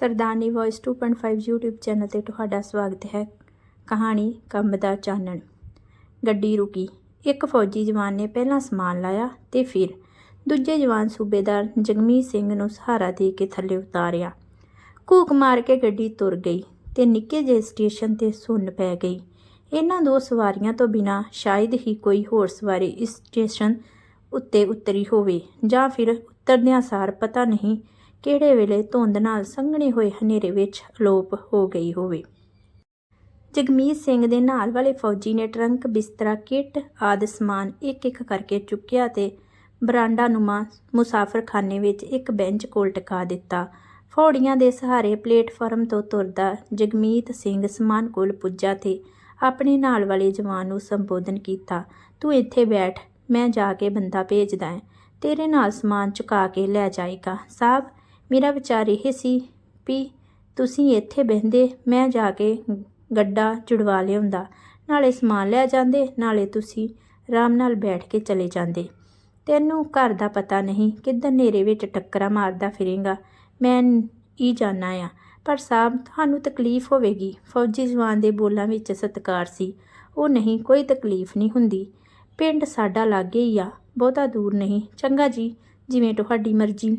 ਸਰਦਾਨੀ voice 2.5 YouTube channel ਤੇ ਤੁਹਾਡਾ ਸਵਾਗਤ ਹੈ। ਕਹਾਣੀ ਕੰਮ ਦਾ ਚਾਨਣ। ਗੱਡੀ ਰੁਕੀ। ਇੱਕ ਫੌਜੀ ਜਵਾਨ ਨੇ ਪਹਿਲਾਂ ਸਮਾਨ ਲਾਇਆ ਤੇ ਫਿਰ ਦੂਜੇ ਜਵਾਨ ਸੂਬੇਦਾਰ ਜਗਮੀਤ ਸਿੰਘ ਨੂੰ ਸਹਾਰਾ ਦੇ ਕੇ ਥੱਲੇ ਉਤਾਰਿਆ। ਕੂਕ ਮਾਰ ਕੇ ਗੱਡੀ ਤੁਰ ਗਈ ਤੇ ਨਿੱਕੇ ਜਿਹੇ ਸਟੇਸ਼ਨ ਤੇ ਸੁੰਨ ਪੈ ਗਈ। ਇਹਨਾਂ ਦੋ ਸਵਾਰੀਆਂ ਤੋਂ ਬਿਨਾ ਸ਼ਾਇਦ ਹੀ ਕੋਈ ਹੋਰ ਸਵਾਰੀ ਇਸ ਸਟੇਸ਼ਨ ਉੱਤੇ ਉਤਰੀ ਹੋਵੇ ਜਾਂ ਫਿਰ ਉਤਰਦਿਆਂ ਸਾਰ ਪਤਾ ਨਹੀਂ ਕਿਹੜੇ ਵੇਲੇ ਧੁੰਦ ਨਾਲ ਸੰਘਣੇ ਹੋਏ ਹਨੇਰੇ ਵਿੱਚ ਅਲੋਪ ਹੋ ਗਈ ਹੋਵੇ? ਜਗਮੀਤ ਸਿੰਘ ਦੇ ਨਾਲ ਵਾਲੇ ਫੌਜੀ ਨੇ ਟਰੰਕ, ਬਿਸਤਰਾ, ਕਿੱਟ ਆਦਿ ਸਮਾਨ ਇੱਕ ਇੱਕ ਕਰਕੇ ਚੁੱਕਿਆ ਤੇ ਬਰਾਂਡਾ ਨੁਮਾ ਮੁਸਾਫਰਖਾਨੇ ਵਿੱਚ ਇੱਕ ਬੈਂਚ ਕੋਲ ਟਿਕਾ ਦਿੱਤਾ। ਫੌੜੀਆਂ ਦੇ ਸਹਾਰੇ ਪਲੇਟਫਾਰਮ ਤੋਂ ਤੁਰਦਾ ਜਗਮੀਤ ਸਿੰਘ ਸਮਾਨ ਕੋਲ ਪੁੱਜਾ ਤੇ ਆਪਣੇ ਨਾਲ ਵਾਲੇ ਜਵਾਨ ਨੂੰ ਸੰਬੋਧਨ ਕੀਤਾ, ਤੂੰ ਇੱਥੇ ਬੈਠ, ਮੈਂ ਜਾ ਕੇ ਬੰਦਾ ਭੇਜਦਾ ਹਾਂ ਤੇਰੇ ਨਾਲ ਸਮਾਨ ਚੁਕਾ ਕੇ ਲੈ ਜਾਏਗਾ। ਸਾਹਿਬ ਮੇਰਾ ਵਿਚਾਰ ਇਹ ਸੀ ਵੀ ਤੁਸੀਂ ਇੱਥੇ ਬਹਿੰਦੇ, ਮੈਂ ਜਾ ਕੇ ਗੱਡਾ ਜੁੜਵਾ ਲਿਆਉਂਦਾ। ਨਾਲੇ ਸਮਾਨ ਲੈ ਜਾਂਦੇ, ਨਾਲੇ ਤੁਸੀਂ ਆਰਾਮ ਨਾਲ ਬੈਠ ਕੇ ਚਲੇ ਜਾਂਦੇ। ਤੈਨੂੰ ਘਰ ਦਾ ਪਤਾ ਨਹੀਂ ਕਿੱਧਰ ਨੇਰੇ ਵਿੱਚ ਟੱਕਰਾਂ ਮਾਰਦਾ ਫਿਰੇਗਾ। ਮੈਂ ਹੀ ਜਾਣਾ ਆ। ਪਰ ਸਾਹਿਬ ਤੁਹਾਨੂੰ ਤਕਲੀਫ ਹੋਵੇਗੀ। ਫੌਜੀ ਜਵਾਨ ਦੇ ਬੋਲਾਂ ਵਿੱਚ ਸਤਕਾਰ ਸੀ। ਉਹ ਨਹੀਂ, ਕੋਈ ਤਕਲੀਫ ਨਹੀਂ ਹੁੰਦੀ। ਪਿੰਡ ਸਾਡਾ ਲਾਗੇ ਹੀ ਆ, ਬਹੁਤਾ ਦੂਰ ਨਹੀਂ। ਚੰਗਾ ਜੀ, ਜਿਵੇਂ ਤੁਹਾਡੀ ਮਰਜ਼ੀ।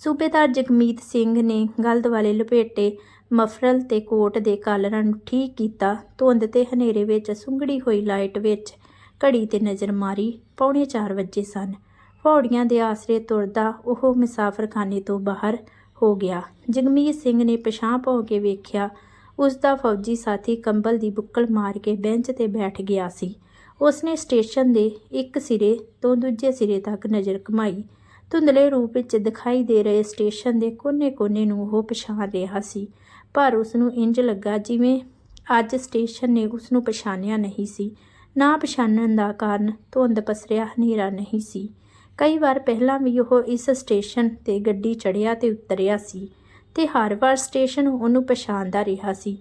ਸੂਬੇਦਾਰ ਜਗਮੀਤ ਸਿੰਘ ਨੇ ਗਲਦ ਵਾਲੇ ਲਪੇਟੇ, ਮਫਰਲ ਤੇ ਕੋਟ ਦੇ ਕਾਲਰਾਂ ਨੂੰ ਠੀਕ ਕੀਤਾ। ਧੁੰਦ ਤੇ ਹਨੇਰੇ ਵਿੱਚ ਸੁੰਗੜੀ ਹੋਈ ਲਾਈਟ ਵਿੱਚ ਘੜੀ ਤੇ ਨਜ਼ਰ ਮਾਰੀ, ਪੌਣੇ 4 ਵਜੇ ਸਨ। ਪੌੜੀਆਂ ਦੇ ਆਸਰੇ ਤੁਰਦਾ ਉਹ ਮੁਸਾਫਰਖਾਨੇ ਤੋਂ ਬਾਹਰ ਹੋ ਗਿਆ। ਜਗਮੀਤ ਸਿੰਘ ਨੇ ਪਛਾਂ ਪਾ ਕੇ ਵੇਖਿਆ, ਉਸ ਦਾ ਫੌਜੀ ਸਾਥੀ ਕੰਬਲ ਦੀ ਬੁੱਕਲ ਮਾਰ ਕੇ ਬੈਂਚ ਤੇ ਬੈਠ ਗਿਆ ਸੀ। ਉਸਨੇ ਸਟੇਸ਼ਨ ਦੇ ਇੱਕ ਸਿਰੇ ਤੋਂ ਦੂਜੇ ਸਿਰੇ ਤੱਕ ਨਜ਼ਰ ਘੁਮਾਈ। ਧੁੰਦਲੇ ਰੂਪ ਵਿੱਚ ਦਿਖਾਈ ਦੇ ਰਹੇ ਸਟੇਸ਼ਨ ਦੇ ਕੋਨੇ-ਕੋਨੇ ਨੂੰ ਉਹ ਪਛਾਣ ਰਿਹਾ ਸੀ, ਪਰ ਉਸ ਨੂੰ ਇੰਜ ਲੱਗਾ ਜਿਵੇਂ ਅੱਜ ਸਟੇਸ਼ਨ ਨੇ ਉਸ ਨੂੰ ਪਛਾਣਿਆ ਨਹੀਂ ਸੀ। ਨਾ ਪਛਾਣਨ ਦਾ ਕਾਰਨ ਧੁੰਦ ਪਸਰਿਆ ਹਨੇਰਾ ਨਹੀਂ ਸੀ। ਕਈ ਵਾਰ ਪਹਿਲਾਂ ਵੀ ਉਹ ਇਸ ਸਟੇਸ਼ਨ ਤੇ ਗੱਡੀ ਚੜਿਆ ਤੇ ਉਤਰਿਆ ਸੀ ਤੇ ਹਰ ਵਾਰ ਸਟੇਸ਼ਨ ਉਹਨੂੰ ਪਛਾਣਦਾ ਰਿਹਾ ਸੀ।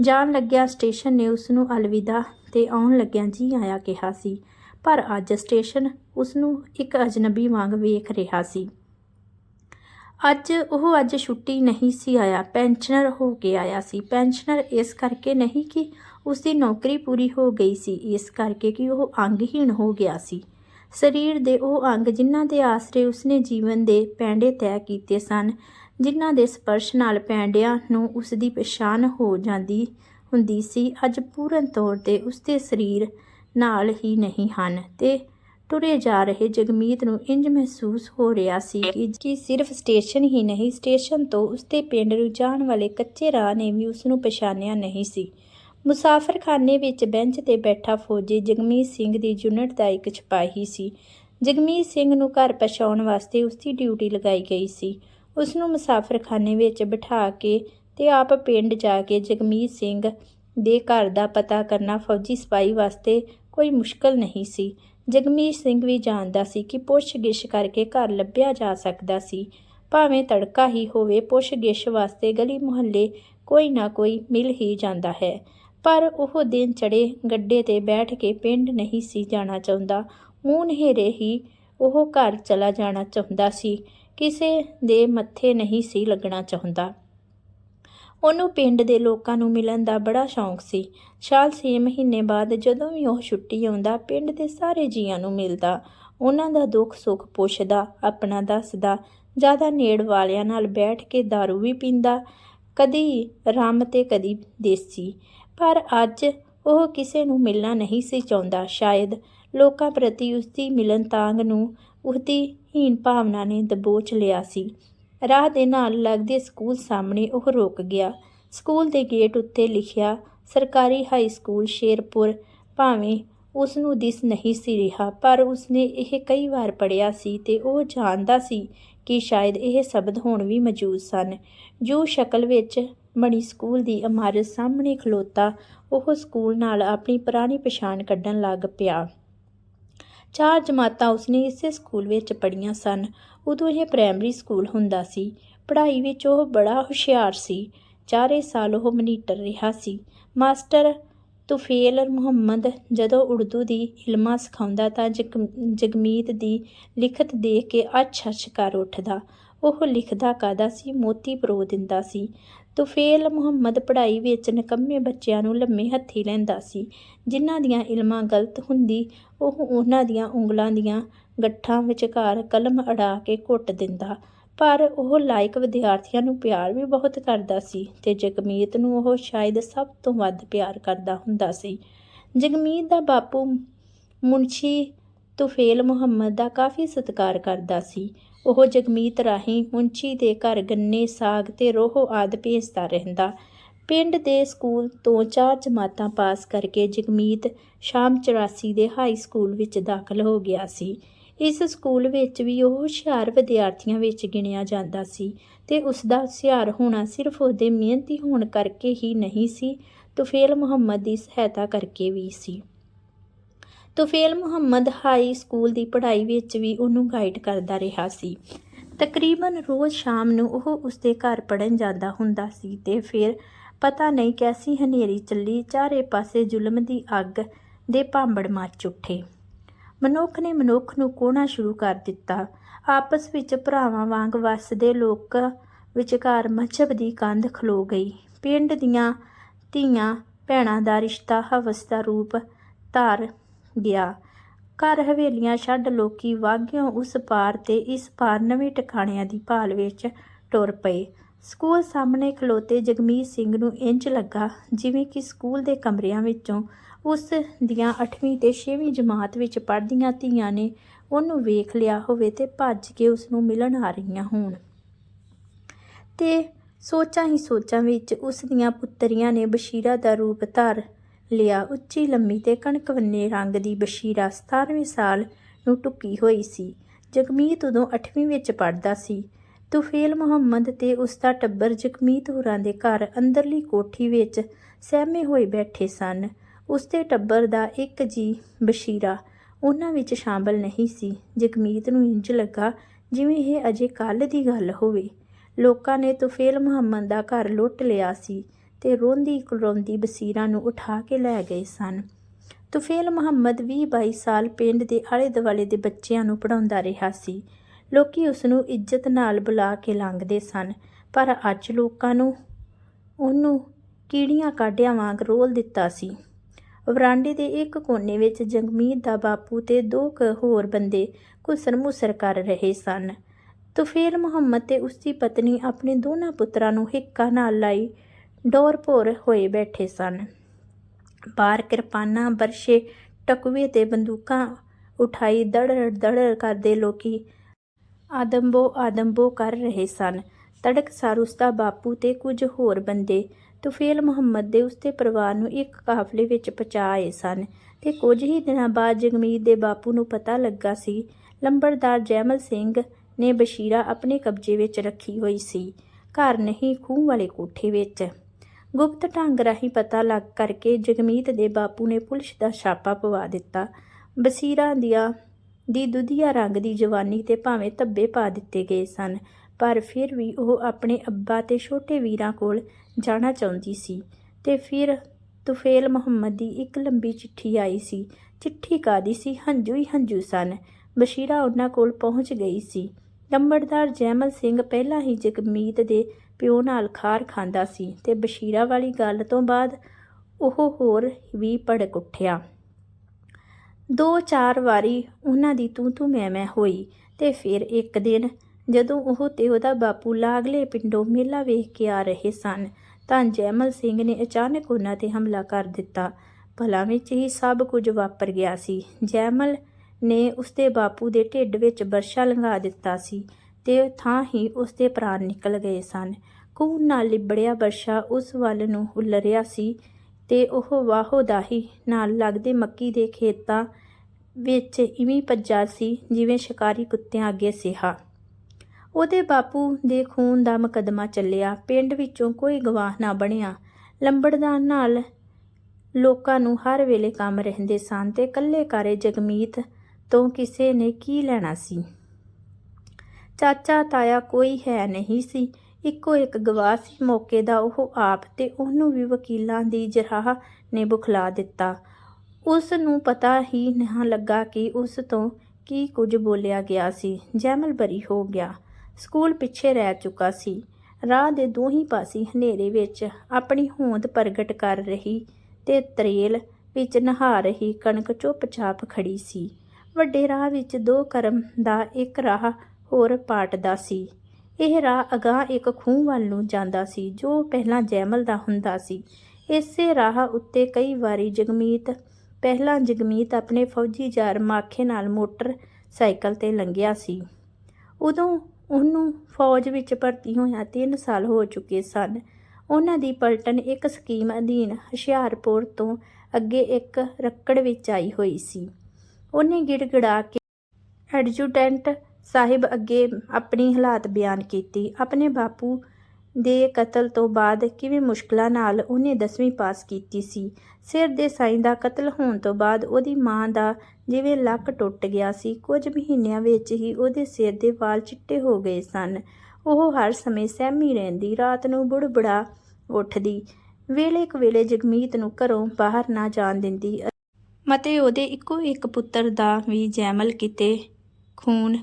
ਜਾਣ ਲੱਗਿਆ ਸਟੇਸ਼ਨ ਨੇ ਉਸ ਨੂੰ ਅਲਵਿਦਾ ਤੇ ਆਉਣ ਲੱਗਿਆ ਜੀ ਆਇਆ ਕਿਹਾ ਸੀ ਪਰ ਅੱਜ ਸਟੇਸ਼ਨ ਉਸ ਨੂੰ ਇੱਕ ਅਜਨਬੀ ਵਾਂਗ ਵੇਖ ਰਿਹਾ ਸੀ। ਅੱਜ ਉਹ ਅੱਜ ਛੁੱਟੀ ਨਹੀਂ ਸੀ ਆਇਆ, ਪੈਨਸ਼ਨਰ ਹੋ ਕੇ ਆਇਆ ਸੀ। ਪੈਨਸ਼ਨਰ ਇਸ ਕਰਕੇ ਨਹੀਂ ਕਿ ਉਸ ਦੀ ਨੌਕਰੀ ਪੂਰੀ ਹੋ ਗਈ ਸੀ, ਇਸ ਕਰਕੇ ਕਿ ਉਹ ਅੰਗਹੀਣ ਹੋ ਗਿਆ ਸੀ। ਸਰੀਰ ਦੇ ਉਹ ਅੰਗ ਜਿਨ੍ਹਾਂ ਦੇ ਆਸਰੇ ਉਸਨੇ ਜੀਵਨ ਦੇ ਪੈਂਡੇ ਤੈਅ ਕੀਤੇ ਸਨ, ਜਿਨ੍ਹਾਂ ਦੇ ਸਪਰਸ਼ ਨਾਲ ਪੈਂਡਿਆਂ ਨੂੰ ਉਸ ਦੀ ਪਛਾਣ ਹੋ ਜਾਂਦੀ ਹੁੰਦੀ ਸੀ, ਅੱਜ ਪੂਰਨ ਤੌਰ ਤੇ ਉਸ ਦੇ ਸਰੀਰ ਨਾਲ ਹੀ ਨਹੀਂ ਹਨ ਤੇ ਟੁਰੇ ਜਾ ਰਹੇ ਜਗਮੀਤ ਨੂੰ ਇੰਜ ਮਹਿਸੂਸ ਹੋ ਰਿਹਾ ਸੀ ਕਿ ਸਿਰਫ ਸਟੇਸ਼ਨ ਹੀ ਨਹੀਂ, ਸਟੇਸ਼ਨ ਤੋਂ ਉਸਦੇ ਪਿੰਡ ਨੂੰ ਜਾਣ ਵਾਲੇ ਕੱਚੇ ਰਾਹ ਨੇ ਵੀ ਉਸ ਨੂੰ ਪਛਾਣਿਆ ਨਹੀਂ ਸੀ। ਮੁਸਾਫਰਖਾਨੇ ਵਿੱਚ ਬੈਂਚ ਤੇ ਬੈਠਾ ਫੌਜੀ ਜਗਮੀਤ ਸਿੰਘ ਦੀ ਯੂਨਿਟ ਦਾ ਇੱਕ ਸਿਪਾਹੀ ਸੀ। ਜਗਮੀਤ ਸਿੰਘ ਨੂੰ ਘਰ ਪਛਾਉਣ ਵਾਸਤੇ ਉਸਦੀ ਡਿਊਟੀ ਲਗਾਈ ਗਈ ਸੀ। ਉਸ ਨੂੰ ਮੁਸਾਫਰਖਾਨੇ ਵਿੱਚ ਬਿਠਾ ਕੇ ਤੇ ਆਪ ਪਿੰਡ ਜਾ ਕੇ ਜਗਮੀਤ ਸਿੰਘ ਦੇ ਘਰ ਦਾ ਪਤਾ ਕਰਨਾ ਫੌਜੀ ਸਿਪਾਹੀ ਵਾਸਤੇ ਕੋਈ ਮੁਸ਼ਕਲ ਨਹੀਂ ਸੀ। ਜਗਮੀਤ ਸਿੰਘ ਵੀ ਜਾਣਦਾ ਸੀ ਕਿ ਪੁੱਛ-ਗਿੱਛ ਕਰਕੇ ਘਰ ਲੱਭਿਆ ਜਾ ਸਕਦਾ ਸੀ। ਭਾਵੇਂ ਤੜਕਾ ਹੀ ਹੋਵੇ, ਪੁੱਛ-ਗਿੱਛ ਵਾਸਤੇ ਗਲੀ ਮੁਹੱਲੇ ਕੋਈ ਨਾ ਕੋਈ ਮਿਲ ਹੀ ਜਾਂਦਾ ਹੈ। ਪਰ ਉਹ ਦਿਨ ਚੜੇ ਗੱਡੇ ਤੇ ਬੈਠ ਕੇ ਪਿੰਡ ਨਹੀਂ ਸੀ ਜਾਣਾ ਚਾਹੁੰਦਾ। ਮੂੰਹ ਨੇਰੇ ਹੀ ਉਹ ਘਰ ਚਲਾ ਜਾਣਾ ਚਾਹੁੰਦਾ ਸੀ। ਕਿਸੇ ਦੇ ਮੱਥੇ ਨਹੀਂ ਸੀ ਲੱਗਣਾ ਚਾਹੁੰਦਾ। ਉਹਨੂੰ ਪਿੰਡ ਦੇ ਲੋਕਾਂ ਨੂੰ ਮਿਲਣ ਦਾ ਬੜਾ ਸ਼ੌਂਕ ਸੀ। ਸਾਲ 6 ਮਹੀਨੇ ਬਾਅਦ ਜਦੋਂ ਵੀ ਉਹ ਛੁੱਟੀ ਆਉਂਦਾ, ਪਿੰਡ ਦੇ ਸਾਰੇ ਜੀਆਂ ਨੂੰ ਮਿਲਦਾ। ਉਹਨਾਂ ਦਾ ਦੁੱਖ ਸੁੱਖ ਪੁੱਛਦਾ, ਆਪਣਾ ਦੱਸਦਾ, ਜ਼ਿਆਦਾ ਨੇੜ ਵਾਲਿਆਂ ਨਾਲ ਬੈਠ ਕੇ दारू ਵੀ ਪੀਂਦਾ। ਕਦੀ ਰੰਮ ਤੇ ਕਦੀ ਦੇਸੀ। ਪਰ ਅੱਜ ਉਹ ਕਿਸੇ ਨੂੰ ਮਿਲਣਾ ਨਹੀਂ ਸੀ ਚਾਹੁੰਦਾ। ਸ਼ਾਇਦ ਲੋਕਾਂ ਪ੍ਰਤੀ ਉਸਦੀ ਮਿਲਨ ਤਾਂਗ ਨੂੰ ਉਸਦੀ ਹੀਣ ਭਾਵਨਾ ਨੇ ਦਬੋਚ ਲਿਆ ਸੀ। ਰਾਹ ਦੇ ਨਾਲ ਲੱਗਦੇ ਸਕੂਲ ਸਾਹਮਣੇ ਉਹ ਰੁਕ ਗਿਆ। ਸਕੂਲ ਦੇ ਗੇਟ ਉੱਤੇ ਲਿਖਿਆ, ਸਰਕਾਰੀ ਹਾਈ ਸਕੂਲ ਸ਼ੇਰਪੁਰ। ਭਾਵੇਂ ਉਸ ਨੂੰ ਦਿਸ ਨਹੀਂ ਸੀ ਰਿਹਾ, ਪਰ ਉਸਨੇ ਇਹ ਕਈ ਵਾਰ ਪੜਿਆ ਸੀ ਤੇ ਉਹ ਜਾਣਦਾ ਸੀ ਕਿ ਸ਼ਾਇਦ ਇਹ ਸ਼ਬਦ ਹੁਣ ਵੀ ਮੌਜੂਦ ਸਨ। ਜੋ ਸ਼ਕਲ ਵਿੱਚ ਬਣੀ ਸਕੂਲ ਦੀ ਇਮਾਰਤ ਸਾਹਮਣੇ ਖਲੋਤਾ, ਉਹ ਸਕੂਲ ਨਾਲ ਆਪਣੀ ਪੁਰਾਣੀ ਪਛਾਣ ਕੱਢਣ ਲੱਗ ਪਿਆ। ਚਾਰ ਜਮਾਤਾਂ ਉਸਨੇ ਇਸੇ ਸਕੂਲ ਵਿੱਚ ਪੜ੍ਹੀਆਂ ਸਨ। ਉਦੋਂ ਇਹ ਪ੍ਰਾਇਮਰੀ ਸਕੂਲ ਹੁੰਦਾ ਸੀ। ਪੜ੍ਹਾਈ ਵਿੱਚ ਉਹ ਬੜਾ ਹੁਸ਼ਿਆਰ ਸੀ। ਚਾਰੇ ਸਾਲ ਉਹ ਮਨੀਟਰ ਰਿਹਾ ਸੀ। ਮਾਸਟਰ ਤੁਫੇਲ ਮੁਹੰਮਦ ਜਦੋਂ ਉਰਦੂ ਦੀ ਇਲਮਾਂ ਸਿਖਾਉਂਦਾ ਤਾਂ ਜਗ- ਜਗਮੀਤ ਦੀ ਲਿਖਤ ਦੇਖ ਕੇ ਅੱਛ ਅੱਛ ਕਰ ਉੱਠਦਾ। ਉਹ ਲਿਖਦਾ ਕਾਦਾ ਸੀ? ਮੋਤੀ ਪਰੋ ਦਿੰਦਾ ਸੀ। ਤੁਫੇਲ ਮੁਹੰਮਦ ਪੜ੍ਹਾਈ ਵਿੱਚ ਨਿਕੰਮੇ ਬੱਚਿਆਂ ਨੂੰ ਲੰਮੇ ਹੱਥੀ ਲੈਂਦਾ ਸੀ। ਜਿਨ੍ਹਾਂ ਦੀਆਂ ਇਲਮਾਂ ਗਲਤ ਹੁੰਦੀ, ਉਹ ਉਹਨਾਂ ਦੀਆਂ ਉਂਗਲਾਂ ਦੀਆਂ ਗੱਠਾਂ ਵਿਚਕਾਰ ਕਲਮ ਅੜਾ ਕੇ ਘੁੱਟ ਦਿੰਦਾ। ਪਰ ਉਹ ਲਾਇਕ ਵਿਦਿਆਰਥੀਆਂ ਨੂੰ ਪਿਆਰ ਵੀ ਬਹੁਤ ਕਰਦਾ ਸੀ ਤੇ ਜਗਮੀਤ ਨੂੰ ਉਹ ਸ਼ਾਇਦ ਸਭ ਤੋਂ ਵੱਧ ਪਿਆਰ ਕਰਦਾ ਹੁੰਦਾ ਸੀ। ਜਗਮੀਤ ਦਾ ਬਾਪੂ ਮੁਨਸ਼ੀ ਤੁਫੇਲ ਮੁਹੰਮਦ ਦਾ ਕਾਫੀ ਸਤਿਕਾਰ ਕਰਦਾ ਸੀ। ਉਹ ਜਗਮੀਤ ਰਾਹੀਂ ਮੁੰਚੀ ਦੇ ਘਰ ਗੰਨੇ ਸਾਗ ਤੇ ਰੋਹ ਆਦ ਭੇਜਦਾ ਰਹਿੰਦਾ। ਪਿੰਡ ਦੇ ਸਕੂਲ ਤੋਂ ਚਾਰ ਜਮਾਤਾਂ ਪਾਸ ਕਰਕੇ ਜਗਮੀਤ ਸ਼ਾਮ 84 ਦੇ ਹਾਈ ਸਕੂਲ ਵਿੱਚ ਦਾਖਲ ਹੋ ਗਿਆ ਸੀ। ਇਸ ਸਕੂਲ ਵਿੱਚ ਵੀ ਉਹ ਹੁਸ਼ਿਆਰ ਵਿਦਿਆਰਥੀਆਂ ਵਿੱਚ ਗਿਣਿਆ ਜਾਂਦਾ ਸੀ ਤੇ ਉਸ ਦਾ ਹੁਸ਼ਿਆਰ ਹੋਣਾ ਸਿਰਫ ਉਹਦੇ ਮਿਹਨਤੀ ਹੋਣ ਕਰਕੇ ਹੀ ਨਹੀਂ ਸੀ, ਤੁਫੇਲ ਮੁਹੰਮਦ ਦੀ ਸਹਾਇਤਾ ਕਰਕੇ ਵੀ ਸੀ। ਤੁਫੇਲ ਮੁਹੰਮਦ ਹਾਈ ਸਕੂਲ ਦੀ ਪੜ੍ਹਾਈ ਵਿੱਚ ਵੀ ਉਹਨੂੰ ਗਾਈਡ ਕਰਦਾ ਰਿਹਾ ਸੀ। ਤਕਰੀਬਨ ਰੋਜ਼ ਸ਼ਾਮ ਨੂੰ ਉਹ ਉਸਦੇ ਘਰ ਪੜਨ ਜਾਂਦਾ ਹੁੰਦਾ ਸੀ ਤੇ ਫਿਰ ਪਤਾ ਨਹੀਂ ਕੈਸੀ ਹਨੇਰੀ ਚੱਲੀ, ਚਾਰੇ ਪਾਸੇ ਜ਼ੁਲਮ ਦੀ ਅੱਗ ਦੇ ਭਾਂਬੜ ਮੱਚ ਉੱਠੇ। ਮਨੁੱਖ ਨੇ ਮਨੁੱਖ ਨੂੰ ਕੋਣਾ ਸ਼ੁਰੂ ਕਰ ਦਿੱਤਾ। ਆਪਸ ਵਿੱਚ ਭਰਾਵਾਂ ਵਾਂਗ ਵੱਸਦੇ ਲੋਕ ਵਿਚਕਾਰ ਮਜ਼ਹਬ ਦੀ ਕੰਧ ਖਲੋ ਗਈ। ਪਿੰਡ ਦੀਆਂ ਧੀਆਂ, ਭੈਣਾਂ ਦਾ ਰਿਸ਼ਤਾ ਹਵਸ ਦਾ ਰੂਪ ਧਾਰ ਗਿਆ। ਘਰ ਹਵੇਲੀਆਂ ਛੱਡ ਲੋਕੀ ਵਾਗਿਓਂ ਉਸ ਪਾਰ ਤੇ ਇਸ ਪਾਰ ਨਵੇਂ ਟਿਕਾਣਿਆਂ ਦੀ ਭਾਲ ਵਿੱਚ ਟੁਰ ਪਏ। ਸਕੂਲ ਸਾਹਮਣੇ ਖਲੋਤੇ ਜਗਮੀਤ ਸਿੰਘ ਨੂੰ ਇੰਜ ਲੱਗਾ ਜਿਵੇਂ ਕਿ ਸਕੂਲ ਦੇ ਕਮਰਿਆਂ ਵਿੱਚੋਂ ਉਸ ਦੀਆਂ 8ਵੀਂ ਤੇ 6ਵੀਂ ਜਮਾਤ ਵਿੱਚ ਪੜ੍ਹਦੀਆਂ ਧੀਆਂ ਨੇ ਉਹਨੂੰ ਵੇਖ ਲਿਆ ਹੋਵੇ ਤੇ ਭੱਜ ਕੇ ਉਸ ਨੂੰ ਮਿਲਣ ਆ ਰਹੀਆਂ ਹੋਣ। ਤੇ ਸੋਚਾਂ ਹੀ ਸੋਚਾਂ ਵਿੱਚ ਉਸ ਦੀਆਂ ਪੁੱਤਰੀਆਂ ਨੇ ਬਸ਼ੀਰਾ ਦਾ ਰੂਪ ਧਾਰ ਲਿਆ। ਉੱਚੀ ਲੰਮੀ ਤੇ ਕਣਕਵੰਨੇ ਰੰਗ ਦੀ ਬਸ਼ੀਰਾ 17ਵੇਂ ਸਾਲ ਨੂੰ ਟੁੱਕੀ ਹੋਈ ਸੀ। ਜਗਮੀਤ ਉਦੋਂ 8ਵੀਂ ਵਿੱਚ ਪੜਦਾ ਸੀ। ਤੁਫੇਲ ਮੁਹੰਮਦ ਤੇ ਉਸ ਦਾ ਟੱਬਰ ਜਗਮੀਤ ਹੋਰਾਂ ਦੇ ਘਰ ਅੰਦਰਲੀ ਕੋਠੀ ਵਿੱਚ ਸਹਿਮੇ ਹੋਏ ਬੈਠੇ ਸਨ। ਉਸ ਦੇ ਟੱਬਰ ਦਾ ਇੱਕ ਜੀ ਬਸ਼ੀਰਾ ਉਹਨਾਂ ਵਿੱਚ ਸ਼ਾਮਲ ਨਹੀਂ ਸੀ। ਜਗਮੀਤ ਨੂੰ ਇੰਜ ਲੱਗਾ ਜਿਵੇਂ ਇਹ ਅਜੇ ਕੱਲ ਦੀ ਗੱਲ ਹੋਵੇ। ਲੋਕਾਂ ਨੇ ਤੁਫੇਲ ਮੁਹੰਮਦ ਦਾ ਘਰ ਲੁੱਟ ਲਿਆ ਸੀ। ਤੇ ਰੋਂਦੀ ਕੁਰੋਂਦੀ ਬਸੀਰਾ ਨੂੰ ਉਠਾ ਕੇ ਲੈ ਗਏ ਸਨ। ਤੁਫੇਲ ਮੁਹੰਮਦ 20-22 ਸਾਲ ਪਿੰਡ ਦੇ ਆਲੇ ਦੁਆਲੇ ਦੇ ਬੱਚਿਆਂ ਨੂੰ ਪੜਾਉਂਦਾ ਰਿਹਾ ਸੀ। ਲੋਕੀ ਉਸ ਨੂੰ ਇੱਜ਼ਤ ਨਾਲ ਬੁਲਾ ਕੇ ਲੰਘਦੇ ਸਨ, ਪਰ ਅੱਜ ਲੋਕਾਂ ਨੂੰ ਉਹਨੂੰ ਕੀੜੀਆਂ ਕਾਢਿਆਂ ਵਾਂਗ ਰੋਲ ਦਿੱਤਾ ਸੀ। ਵਰਾਂਡੇ ਦੇ ਇੱਕ ਕੋਨੇ ਵਿੱਚ ਜਗਮੀਤ ਦਾ ਬਾਪੂ ਤੇ ਦੋ ਕ ਹੋਰ ਬੰਦੇ ਘੁਸਰ ਮੁਸਰ ਕਰ ਰਹੇ ਸਨ। ਤੁਫੇਲ ਮੁਹੰਮਦ ਤੇ ਉਸ ਦੀ ਪਤਨੀ ਆਪਣੇ ਦੋਨਾਂ ਪੁੱਤਰਾਂ ਨੂੰ ਹਿੱਕਾ ਨਾਲ ਲਾਈ ਡੋਰ ਭੋਰ ਹੋਏ ਬੈਠੇ ਸਨ। ਬਾਹਰ ਕਿਰਪਾਨਾਂ ਬਰਸ਼ੇ ਟਕਵੇ ਤੇ ਬੰਦੂਕਾਂ ਉਠਾਈ ਦੜ ਦੜ ਕਰਦੇ ਲੋਕੀ ਆਦੰਬੋ ਆਦੰਬੋ ਕਰ ਰਹੇ ਸਨ। ਤੜਕ ਸਾਰ ਉਸ ਬਾਪੂ ਤੇ ਕੁਝ ਹੋਰ ਬੰਦੇ ਤੁਫੇਲ ਮੁਹੰਮਦ ਦੇ ਉਸਦੇ ਪਰਿਵਾਰ ਨੂੰ ਇੱਕ ਕਾਫਲੇ ਵਿੱਚ ਪਹੁੰਚਾ ਆਏ ਸਨ ਤੇ ਕੁਝ ਹੀ ਦਿਨਾਂ ਬਾਅਦ ਜਗਮੀਤ ਦੇ ਬਾਪੂ ਨੂੰ ਪਤਾ ਲੱਗਾ ਸੀ, ਲੰਬੜਦਾਰ ਜੈਮਲ ਸਿੰਘ ਨੇ ਬਸ਼ੀਰਾ ਆਪਣੇ ਕਬਜ਼ੇ ਵਿੱਚ ਰੱਖੀ ਹੋਈ ਸੀ। ਘਰ ਨਹੀਂ, ਖੂਹ ਵਾਲੇ ਕੋਠੇ ਵਿੱਚ। ਗੁਪਤ ਢੰਗ ਰਾਹੀਂ ਪਤਾ ਲੱਗ ਕਰਕੇ ਜਗਮੀਤ ਦੇ ਬਾਪੂ ਨੇ ਪੁਲਿਸ ਦਾ ਛਾਪਾ ਪਵਾ ਦਿੱਤਾ। ਬਸੀਰਾ ਦੀਆਂ ਦੀ ਦੁਧੀਆ ਰੰਗ ਦੀ ਜਵਾਨੀ ਤੇ ਭਾਵੇਂ ਧੱਬੇ ਪਾ ਦਿੱਤੇ ਗਏ ਸਨ, ਪਰ ਫਿਰ ਵੀ ਉਹ ਆਪਣੇ ਅੱਬਾ ਤੇ ਛੋਟੇ ਵੀਰਾਂ ਕੋਲ ਜਾਣਾ ਚਾਹੁੰਦੀ ਸੀ ਤੇ ਫਿਰ ਤੁਫੇਲ ਮੁਹੰਮਦ ਦੀ ਇੱਕ ਲੰਬੀ ਚਿੱਠੀ ਆਈ ਸੀ। ਚਿੱਠੀ ਕਾਦੀ ਸੀ? ਹੰਝੂ ਹੀ ਹੰਝੂ ਸਨ। ਬਸ਼ੀਰਾ ਉਹਨਾਂ ਕੋਲ ਪਹੁੰਚ ਗਈ ਸੀ। ਲੰਬੜਦਾਰ ਜੈਮਲ ਸਿੰਘ ਪਹਿਲਾਂ ਹੀ ਜਗਮੀਤ ਦੇ ਪਿਓ ਨਾਲ ਖਾਰ ਖਾਂਦਾ ਸੀ ਤੇ ਬਸ਼ੀਰਾ ਵਾਲੀ ਗੱਲ ਤੋਂ ਬਾਅਦ ਉਹ ਹੋਰ ਵੀ ਭੜਕ ਉੱਠਿਆ। ਦੋ ਚਾਰ ਵਾਰੀ ਉਹਨਾਂ ਦੀ ਤੂੰ ਤੂੰ ਮੈਂ ਮੈਂ ਹੋਈ ਤੇ ਫਿਰ ਇੱਕ ਦਿਨ ਜਦੋਂ ਉਹ ਤੇ ਉਹਦਾ ਬਾਪੂ ਲਾਗਲੇ ਪਿੰਡੋਂ ਮੇਲਾ ਵੇਖ ਕੇ ਆ ਰਹੇ ਸਨ ਤਾਂ ਜੈਮਲ ਸਿੰਘ ਨੇ ਅਚਾਨਕ ਉਹਨਾਂ ਤੇ ਹਮਲਾ ਕਰ ਦਿੱਤਾ। ਭਲਾ ਵਿੱਚ ਹੀ ਸਭ ਕੁਝ ਵਾਪਰ ਗਿਆ ਸੀ। ਜੈਮਲ ਨੇ ਉਸਦੇ ਬਾਪੂ ਦੇ ਢਿੱਡ ਵਿੱਚ ਵਰਸ਼ਾ ਲੰਘਾ ਦਿੱਤਾ ਸੀ। ਤੇ ਥਾਂ ਹੀ ਉਸਦੇ ਪ੍ਰਾਣ ਨਿਕਲ ਗਏ ਸਨ। ਖੂਨ ਨਾਲ ਲਿਬੜਿਆ ਬਰਸ਼ਾ ਉਸ ਵੱਲ ਨੂੰ ਹੁੱਲਰਿਆ ਸੀ ਤੇ ਉਹ ਵਾਹੋਦਾਹੀ ਨਾਲ ਲੱਗਦੇ ਮੱਕੀ ਦੇ ਖੇਤਾਂ ਵਿੱਚ ਇਵੇਂ ਭੱਜਾ ਸੀ ਜਿਵੇਂ ਸ਼ਿਕਾਰੀ ਕੁੱਤਿਆਂ ਅੱਗੇ ਸਿਹਾ। ਉਹਦੇ ਬਾਪੂ ਦੇ ਖੂਨ ਦਾ ਮੁਕੱਦਮਾ ਚੱਲਿਆ। ਪਿੰਡ ਵਿੱਚੋਂ ਕੋਈ ਗਵਾਹ ਨਾ ਬਣਿਆ। ਲੰਬੜਦਾਰ ਨਾਲ ਲੋਕਾਂ ਨੂੰ ਹਰ ਵੇਲੇ ਕੰਮ ਰਹਿੰਦੇ ਸਨ ਤੇ ਇਕੱਲੇ ਕਾਰੇ ਜਗਮੀਤ ਤੋਂ ਕਿਸੇ ਨੇ ਕੀ ਲੈਣਾ ਸੀ? ਚਾਚਾ ਤਾਇਆ ਕੋਈ ਹੈ ਨਹੀਂ ਸੀ। ਇੱਕੋ ਇੱਕ ਗਵਾਹ ਸੀ। ਮੌਕੇ ਦਾ ਉਹ ਆਪ ਤੇ ਉਹਨੂੰ ਵੀ ਵਕੀਲਾਂ ਦੀ ਜਰਾਹ ਨੇ ਬੁਖਲਾ ਦਿੱਤਾ। ਉਸ ਨੂੰ ਪਤਾ ਹੀ ਨਾ ਲੱਗਾ ਕਿ ਉਸ ਤੋਂ ਕੀ ਕੁਝ ਬੋਲਿਆ ਗਿਆ ਸੀ। ਜੈਮਲ ਬਰੀ ਹੋ ਗਿਆ। ਸਕੂਲ ਪਿੱਛੇ ਰਹਿ ਚੁੱਕਾ ਸੀ। ਰਾਹ ਦੇ ਦੋਹੀਂ ਪਾਸੇ ਹਨੇਰੇ ਵਿੱਚ ਆਪਣੀ ਹੋਂਦ ਪ੍ਰਗਟ ਕਰ ਰਹੀ ਤੇ ਤਰੇਲ ਵਿੱਚ ਨਹਾ ਰਹੀ ਕਣਕ ਚੁੱਪਚਾਪ ਖੜੀ ਸੀ। ਵੱਡੇ ਰਾਹ ਵਿੱਚ ਦੋ ਕਰਮ ਦਾ ਇੱਕ ਰਾਹ ਹੋਰ ਪਾਟਦਾ ਸੀ। ਇਹ ਰਾਹ ਅਗਾਂਹ ਇੱਕ ਖੂਹ ਵੱਲ ਨੂੰ ਜਾਂਦਾ ਸੀ, ਜੋ ਪਹਿਲਾਂ ਜੈਮਲ ਦਾ ਹੁੰਦਾ ਸੀ। ਇਸੇ ਰਾਹ ਉੱਤੇ ਕਈ ਵਾਰੀ ਜਗਮੀਤ, ਪਹਿਲਾਂ ਜਗਮੀਤ ਆਪਣੇ ਫੌਜੀ ਯਾਰ ਮਾਖੇ ਨਾਲ ਮੋਟਰ ਸਾਈਕਲ ਤੇ ਲੰਘਿਆ ਸੀ। ਉਦੋਂ ਉਹਨੂੰ ਫੌਜ ਵਿੱਚ ਭਰਤੀ ਹੋਇਆ 3 ਸਾਲ ਹੋ ਚੁੱਕੇ ਸਨ। ਉਹਨਾਂ ਦੀ ਪਲਟਨ ਇੱਕ ਸਕੀਮ ਅਧੀਨ ਹੁਸ਼ਿਆਰਪੁਰ ਤੋਂ ਅੱਗੇ ਇੱਕ ਰੱਕੜ ਵਿੱਚ ਆਈ ਹੋਈ ਸੀ। ਉਹਨੇ ਗਿੜਗੜਾ ਕੇ, ਐਡਜੂਟੈਂਟ ਸਾਹਿਬ ਅੱਗੇ ਆਪਣੀ ਹਾਲਾਤ ਬਿਆਨ ਕੀਤੀ। ਆਪਣੇ ਬਾਪੂ ਦੇ ਕਤਲ ਤੋਂ ਬਾਅਦ ਕਿਵੇਂ ਮੁਸ਼ਕਲਾਂ ਨਾਲ ਉਹਨੇ 10ਵੀਂ ਪਾਸ ਕੀਤੀ ਸੀ? ਸਿਰ ਦੇ ਸਾਈਂ ਦਾ ਕਤਲ ਹੋਣ ਤੋਂ ਬਾਅਦ ਉਹਦੀ ਮਾਂ ਦਾ ਜਿਵੇਂ ਲੱਕ ਟੁੱਟ ਗਿਆ ਸੀ, ਕੁਝ ਮਹੀਨਿਆਂ ਵਿੱਚ ਹੀ ਉਹਦੇ ਸਿਰ ਦੇ ਵਾਲ ਚਿੱਟੇ ਹੋ ਗਏ ਸਨ। ਉਹ ਹਰ ਸਮੇਂ ਸਹਿਮੀ ਰਹਿੰਦੀ, ਰਾਤ ਨੂੰ ਬੁੜਬੜਾ ਉੱਠਦੀ ਵੇਲੇ ਕੁ ਵੇਲੇ ਜਗਮੀਤ ਨੂੰ ਘਰੋਂ ਬਾਹਰ ਨਾ ਜਾਣ ਦਿੰਦੀ। ਮਤੇ ਉਹਦੇ ਇੱਕੋ ਇੱਕ ਪੁੱਤਰ ਦਾ ਵੀ ਜੈਮਲ ਕਿਤੇ ਖੂਨ